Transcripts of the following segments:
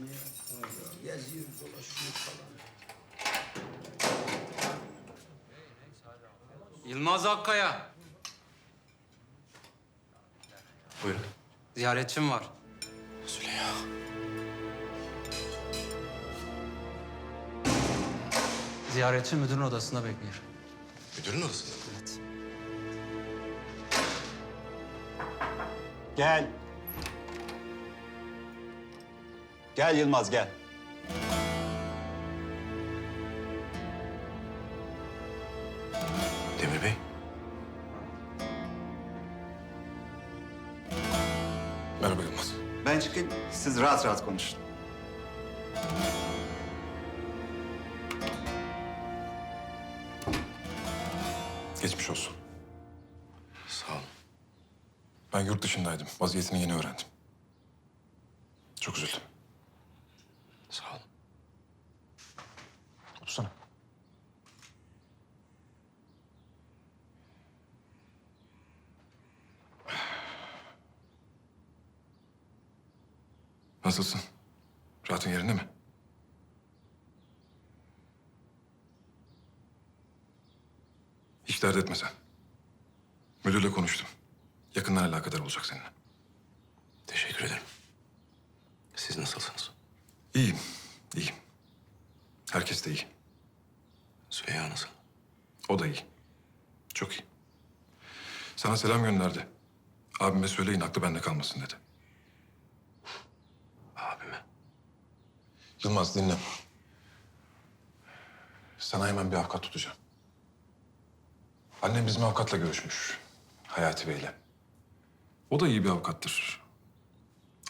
Gezmeye geziyor, dolaşıyor falan. Yılmaz Akkaya. Buyurun. Ziyaretçim var. Züleyha. Ziyaretçi müdürün odasında bekliyor. Müdürün odasında. Evet. Gel. Gel Yılmaz gel. Demir Bey. Merhaba Yılmaz. Ben çıkayım. Siz rahat rahat konuşun. Geçmiş olsun. Sağ olun. Ben yurt dışındaydım. Vaziyetini yeni öğrendim. Çok üzüldüm. Sağ olun. Otursana. Nasılsın? Rahatın yerinde mi? Hiç dert etme sen. Müdürle konuştum. Yakından alakadar olacak seninle. Teşekkür ederim. Siz nasılsınız? İyiyim, iyiyim. Herkes de iyi. Züleyha nasıl? O da iyi. Çok iyi. Sana selam gönderdi. Abime söyleyin aklı bende kalmasın dedi. Abime. Yılmaz dinle. Sana hemen bir avukat tutacağım. Annem bizim avukatla görüşmüş. Hayati Bey'le. O da iyi bir avukattır.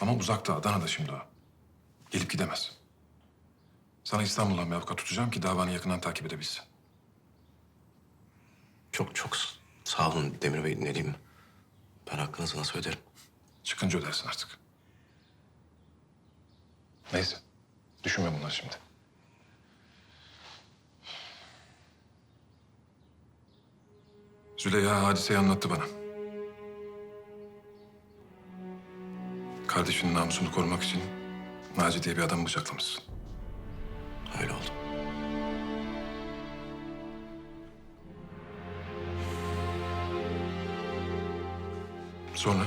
Ama uzakta, Adana'da şimdi o. Gelip gidemez. Sana İstanbul'dan bir avukat tutacağım ki davanı yakından takip edebilsin. Çok çok sağ olun Demir Bey. Ne diyeyim? Ben hakkınızı nasıl öderim? Çıkınca ödersin artık. Neyse. Düşünme bunları şimdi. Züleyha hadiseyi anlattı bana. Kardeşinin namusunu korumak için Naci diye bir adamı bıçaklamışsın. Öyle oldu. Sonra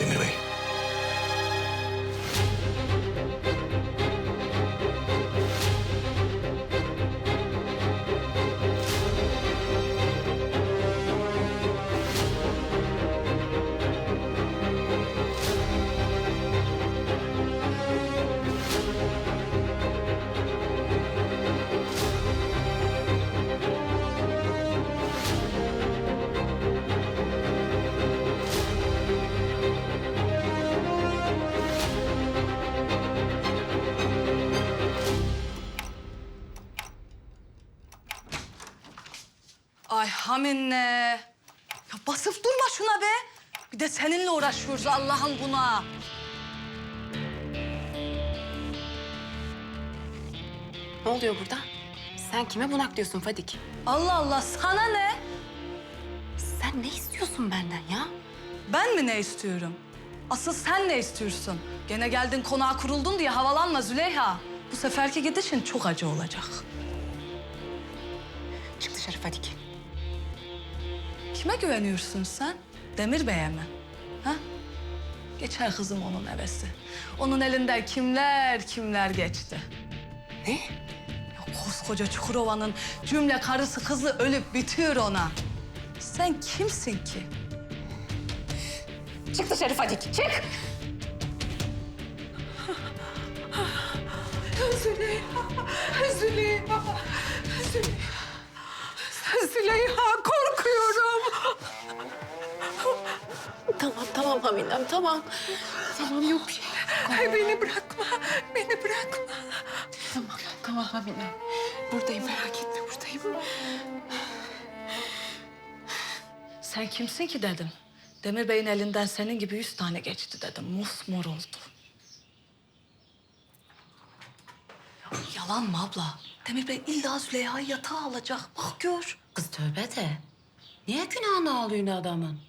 Demir. Ay haminle. Ya basıp durma şuna be. Bir de seninle uğraşıyoruz Allah'ın buna. Ne oluyor burada? Sen kime bunak diyorsun Fadik? Allah Allah sana ne? Sen ne istiyorsun benden ya? Ben mi ne istiyorum? Asıl sen ne istiyorsun? Gene geldin konağa kuruldun diye havalanma Züleyha. Bu seferki gidişin çok acı olacak. Çık dışarı Fadik. Kime güveniyorsun sen? Demir Bey'e mi? Ha? Geçer kızım onun hevesi. Onun elinden kimler kimler geçti. Ne? Ya koskoca Çukurova'nın cümle karısı kızı ölüp bitiyor ona. Sen kimsin ki? Çık dışarı Fadik, çık! Züleyha, Züleyha, Züleyha. Züleyha Tamam, tamam Hamidem, tamam. Tamam, yok bir şey. Ay, beni bırakma, beni bırakma. Tamam, tamam Hamidem. Buradayım, merak etme, buradayım. Sen kimsin ki dedim. Demir Bey'in elinden senin gibi yüz tane geçti dedim. Musmor oldu. Ya, yalan mı abla? Demir Bey illa Züleyha'yı yatağa alacak. Bak gör. Kız tövbe de. Niye günahını alıyorsun adamın?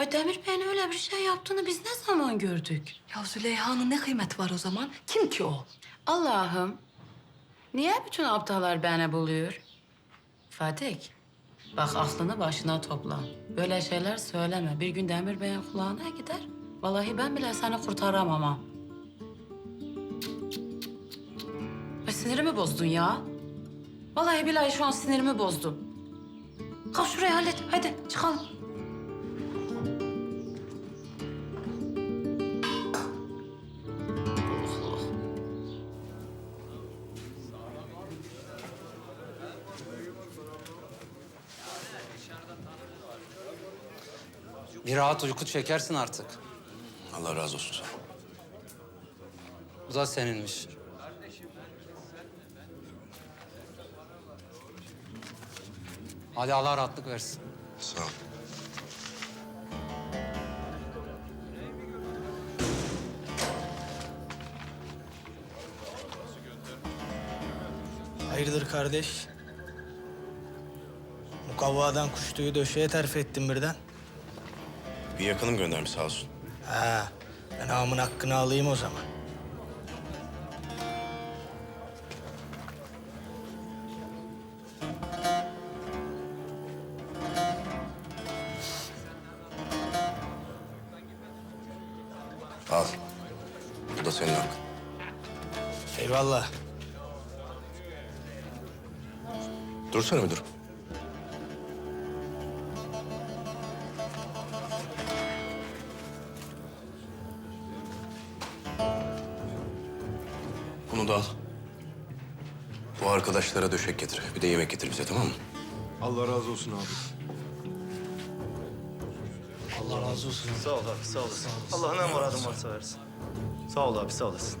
Ha Demir Bey'in öyle bir şey yaptığını biz ne zaman gördük? Ya Züleyha'nın ne kıymeti var o zaman? Kim ki o? Allah'ım. Niye bütün aptallar beni buluyor? Fatih, bak aklını başına topla. Böyle şeyler söyleme. Bir gün Demir Bey'in kulağına gider. Vallahi ben bile seni kurtaramam ha. Ay sinirimi bozdun ya. Vallahi billahi şu an sinirimi bozdun. Kalk şurayı hallet. Hadi çıkalım. Bir rahat uyku çekersin artık. Allah razı olsun. Bu da seninmiş. Hadi Allah rahatlık versin. Sağ ol. Hayırdır kardeş? Mukavvadan kuş tüyü döşeye terfi ettin birden. Bir yakınım göndermiş sağ olsun. Ha, ben ağamın hakkını alayım o zaman. Al. Bu da senin hakkın. Eyvallah. Dursana müdür. Da al. Bu arkadaşlara döşek getir. Bir de yemek getir bize tamam mı? Allah razı olsun abi. Allah razı olsun. Sağ ol abi, sağ olasın. Allah ne muradın varsa versin. Sağ ol abi, sağ olasın.